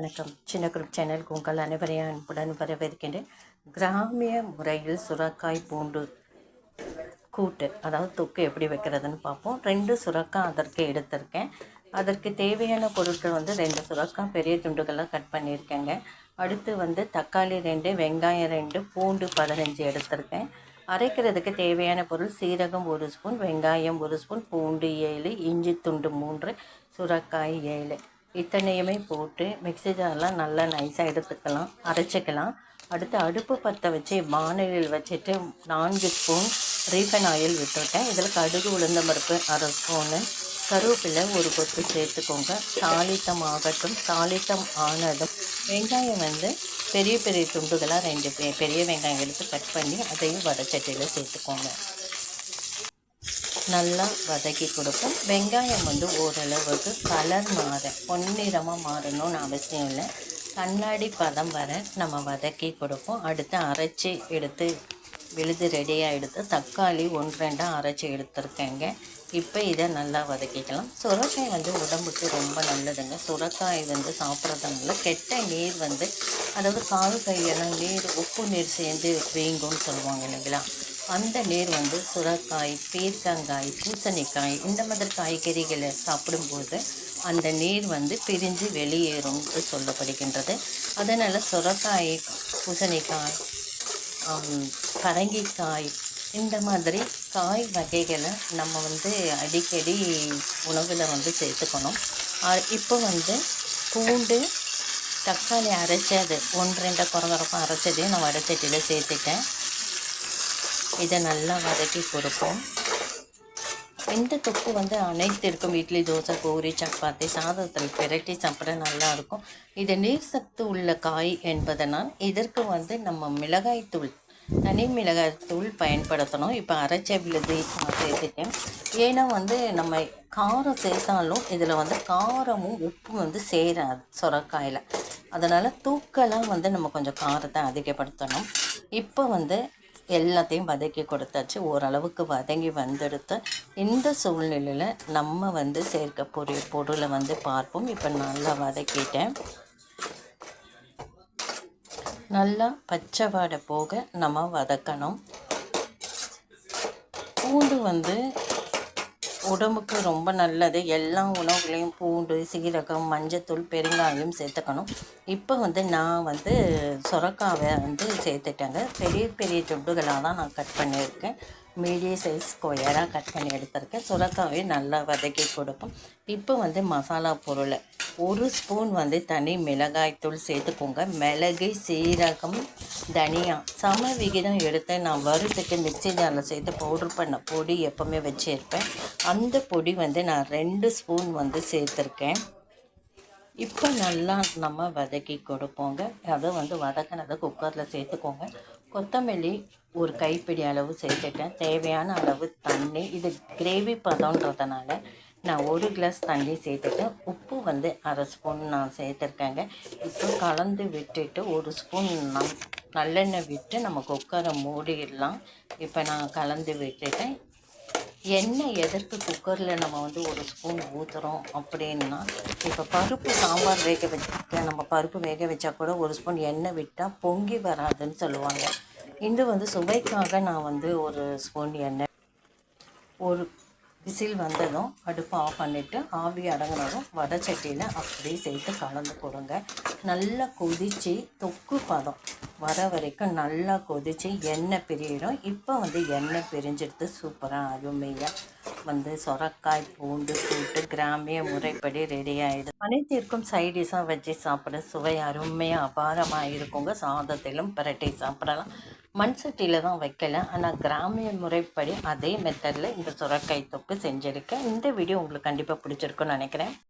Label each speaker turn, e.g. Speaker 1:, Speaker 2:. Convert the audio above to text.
Speaker 1: வணக்கம். சின்ன குரூப் சேனலுக்கு உங்கள் அனைவரையும் அன்புடன் வரவேற்கின்றேன். கிராமிய முறையில் சுரக்காய் பூண்டு கூட்டு அதாவது தொக்கு எப்படி வைக்கிறதுன்னு பார்ப்போம். ரெண்டு சுரக்காய் அதற்கு எடுத்திருக்கேன். அதற்கு தேவையான பொருட்கள் வந்து ரெண்டு சுரக்காய் பெரிய துண்டுகளாக கட் பண்ணியிருக்கேங்க. அடுத்து வந்து தக்காளி ரெண்டு வெங்காயம் ரெண்டு பூண்டு பதினஞ்சு எடுத்திருக்கேன். அரைக்கிறதுக்கு தேவையான பொருள் சீரகம் ஒரு ஸ்பூன் வெங்காயம் ஒரு ஸ்பூன் பூண்டு ஏழு இஞ்சி துண்டு மூன்று சுரக்காய் ஏழு. இத்தனையுமே போட்டு மிக்ஸி ஜார்லாம் நல்லா நைஸாக எடுத்துக்கலாம் அரைச்சிக்கலாம். அடுத்து அடுப்பு பற்ற வச்சு வானலில் வச்சுட்டு நான்கு ஸ்பூன் ரீஃபைன் ஆயில் விட்டுவிட்டேன் இதில் கடுகு உளுந்த பருப்பு அரை ஸ்பூனு கருவேப்பிலை ஒரு கொத்து சேர்த்துக்கோங்க. தாளித்தம் ஆகட்டும். தாளித்தம் ஆனதும் வெங்காயம் வந்து பெரிய பெரிய துண்டுகளாக ரெண்டு பெரிய வெங்காயம் எடுத்து கட் பண்ணி அதையும் வடச்சட்டியில் சேர்த்துக்கோங்க. நல்லா வதக்கி கொடுப்போம். வெங்காயம் வந்து ஓரளவுக்கு கலர் மாற பொன்னிறமாக மாறணும்னு அவசியம் இல்லை. கண்ணாடி பதம் வர நம்ம வதக்கி கொடுப்போம். அடுத்து அரைச்சி எடுத்து விழுது ரெடியாக எடுத்து தக்காளி ஒன்று ரெண்டாக அரைச்சி எடுத்துருக்கேங்க. இப்போ இதை நல்லா வதக்கிக்கலாம். சுரக்காய் வந்து உடம்புக்கு ரொம்ப நல்லதுங்க. சுரக்காய் வந்து சாப்பிட்றதுனால கெட்ட நீர் வந்து அதாவது கால் கையெல்லாம் நீர் உப்பு நீர் சேர்ந்து வீங்கும்னு சொல்லுவாங்க இல்லைங்களா? அந்த நீர் வந்து சுரக்காய் பீர்க்கங்காய் பூசணிக்காய் இந்த மாதிரி காய்கறிகளை சாப்பிடும்போது அந்த நீர் வந்து பிரிஞ்சு வெளியேறும் சொல்லப்படுகின்றது. அதனால் சுரக்காய் பூசணிக்காய் பரங்கிக்காய் இந்த மாதிரி காய் வகைகளை நம்ம வந்து அடிக்கடி உணவில் வந்து சேர்த்துக்கணும். இப்போ வந்து பூண்டு தக்காளி அரைச்சது ஒன்று ரெண்டு குறகுறப்பாக அரைச்சதையும் நான் வடச்சட்டியில் சேர்த்துட்டேன். இதை நல்லா வதக்கி கொடுப்போம். இந்த தொக்கு வந்து அனைத்திற்கும் இட்லி தோசை பூரி சப்பாத்தி சாதத்தில் பிரட்டி சாப்பிட நல்லாயிருக்கும் இது நீர் சத்து உள்ள காய் என்பதனால் இதற்கு வந்து நம்ம மிளகாய்த்தூள் தனி மிளகாய்த்தூள் பயன்படுத்தணும். இப்போ அரைச்ச விழுது சேர்த்துட்டேன் ஏன்னா வந்து நம்ம காரம் சேர்த்தாலும் இதில் வந்து காரமும் உப்பும் வந்து சேராது சுரக்காயில். அதனால் தூக்கெல்லாம் வந்து நம்ம கொஞ்சம் காரத்தை அதிகப்படுத்தணும். இப்போ வந்து எல்லாத்தையும் வதக்கி கொடுத்தாச்சு. ஓரளவுக்கு வதங்கி வந்துடுத்து இந்த சூழ்நிலையில் நம்ம வந்து சேர்க்க பொரிய பொருளை வந்து பார்ப்போம். இப்போ நல்லா வதக்கிட்டேன். நல்லா பச்சை வாடை போக நம்ம வதக்கணும். பூண்டு வந்து உடம்புக்கு ரொம்ப நல்லது. எல்லா உணவுகளையும் பூண்டு சீரகம் மஞ்சத்தூள் பெருங்காயம் சேர்த்துக்கணும். இப்போ வந்து நான் வந்து சுரக்காவை வந்து சேர்த்துட்டேங்க. பெரிய பெரிய துண்டுகளாக தான் நான் கட் பண்ணியிருக்கேன். மீடியம் சைஸ் ஸ்கொயராக கட் பண்ணி எடுத்திருக்கேன். சுரக்காவே நல்லா வதக்கி கொடுப்போம் இப்போ வந்து மசாலா பொருளை ஒரு ஸ்பூன் வந்து தனி மிளகாய்த்தூள் சேர்த்துக்கோங்க. மிளகு சீரகம் தனியா. சம விகிதம் எடுத்து நான் வறுத்துட்டு மிக்ஸி ஜாரில் சேர்த்து பவுடர் பண்ண பொடி எப்போவுமே வச்சுருப்பேன். அந்த பொடி வந்து நான் ரெண்டு ஸ்பூன் வந்து சேர்த்துருக்கேன். இப்போ நல்லா நம்ம வதக்கி கொடுப்போங்க. அதை வந்து வதக்கினதை குக்கரில் சேர்த்துக்கோங்க. கொத்தமல்லி ஒரு கைப்பிடி அளவு சேர்த்துட்டேன். தேவையான அளவு தண்ணி இது கிரேவி பதம்ன்றதுனால நான் ஒரு கிளாஸ் தண்ணி சேர்த்துட்டேன். உப்பு வந்து அரை ஸ்பூன் நான் சேர்த்துருக்கேங்க. இப்போ கலந்து விட்டுட்டு ஒரு ஸ்பூன் நம் நல்லெண்ணெய் விட்டு நம்ம குக்கரை மூடிடலாம். இப்போ நான் கலந்து விட்டுட்டேன். எண்ணெய் எதற்கு குக்கரில் நம்ம வந்து ஒரு ஸ்பூன் ஊற்றுறோம் அப்படின்னா இப்போ பருப்பு சாம்பார் வேக வச்ச நம்ம பருப்பு வேக வச்சா கூட ஒரு ஸ்பூன் எண்ணெய் விட்டால் பொங்கி வராதுன்னு சொல்லுவாங்க. இது வந்து சுவைக்காக நான் வந்து ஒரு ஸ்பூன் எண்ணெய் ஒரு விசில் வந்ததும் அடுப்பை ஆஃப் பண்ணிவிட்டு ஆவி அடங்கினதும் வடச்சட்டியில் அப்படியே சேர்த்து கலந்து கொடுங்க நல்லா கொதித்து தொக்கு பதம். வர வரைக்கும் நல்லா கொதித்து எண்ணெய் பிரியிடும். இப்போ வந்து எண்ணெய் பிரிஞ்சிடுது சூப்பராக அருமையாக வந்து சொரக்காய் பூண்டு போட்டு கிராமிய முறைப்படி ரெடி ஆகிடுது அனைத்திற்கும் சைடிஷாக வச்சு சாப்பிட. சுவை அருமையாக அபாரமாக இருக்குங்க. சாதத்திலும் புரட்டி சாப்பிடலாம். மண் சட்டியில் தான் வைக்கல. ஆனால் கிராமிய முறைப்படி அதே மெத்தடில் இந்த சுரக்காய் தொக்கு செஞ்சுருக்கேன். இந்த வீடியோ உங்களுக்கு கண்டிப்பாக பிடிச்சிருக்குன்னு நினைக்கிறேன்.